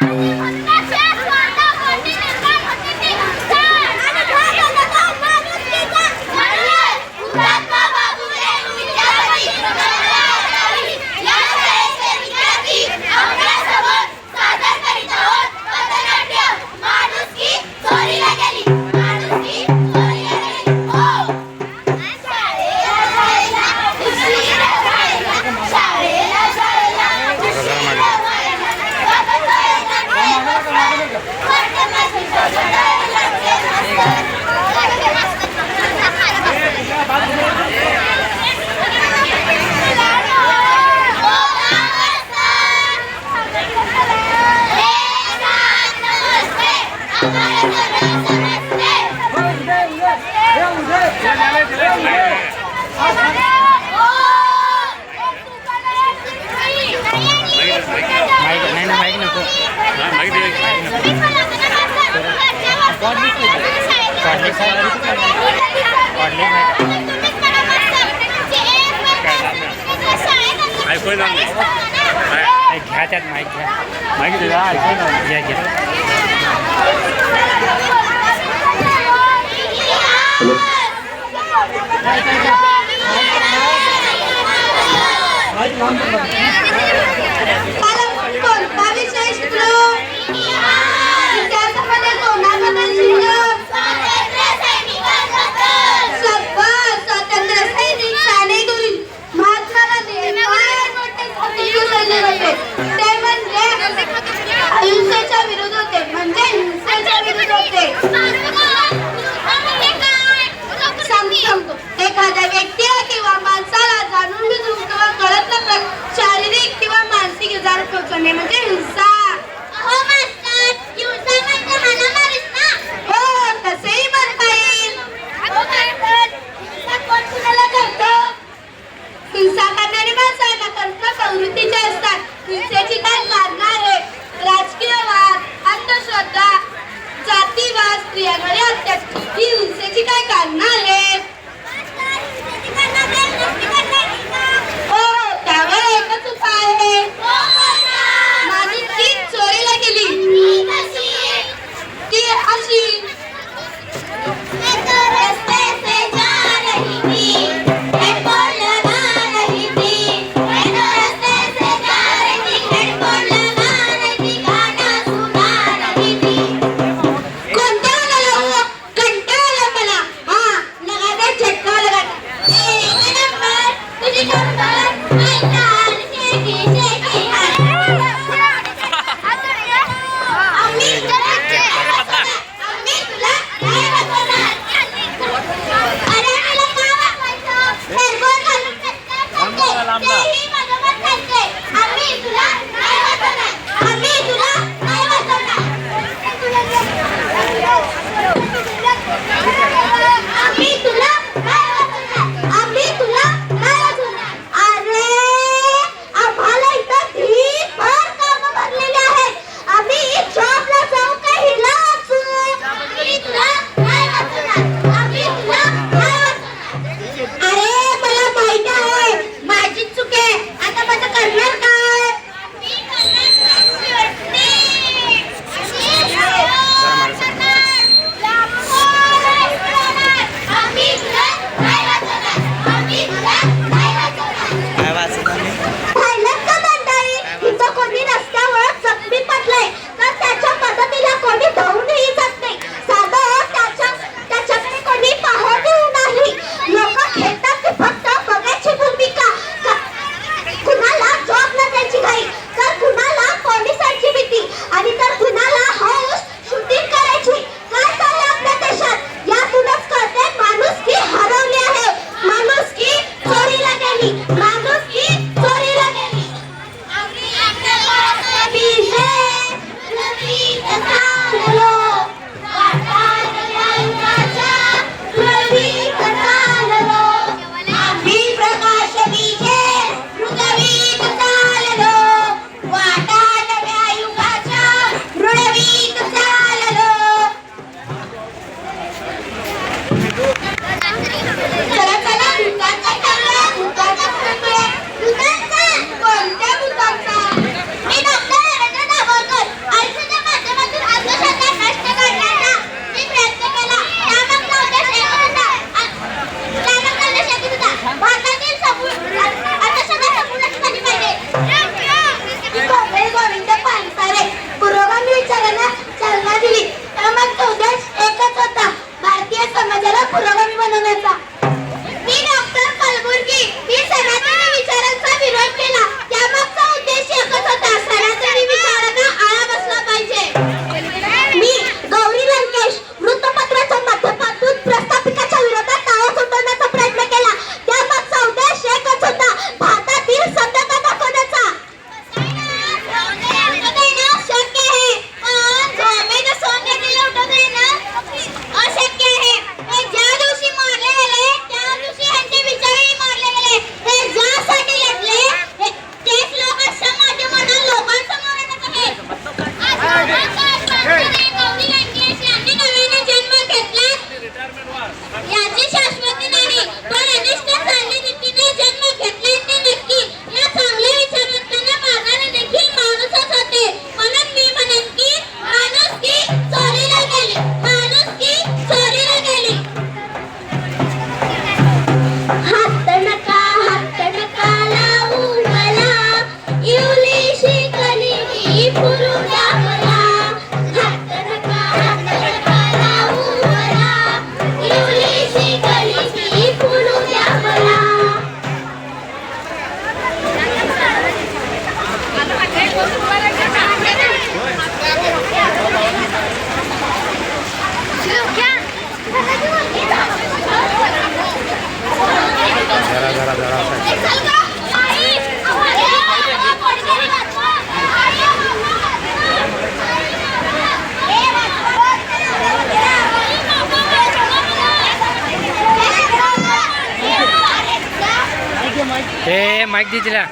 Thank you. घ्या त्यात माहीत घ्या माहिती घ्या घ्या Hello. Hello. लांब ना Thank you. उद्देश एकच होता भारतीय समाजाला पुरोगामी बनवण्याचा मी डॉक्टर कलबुर्गी मी सनातन विचारांचा विरोध केला. त्यामागचा उद्देश एकच होता એ માઇક દીધેલા.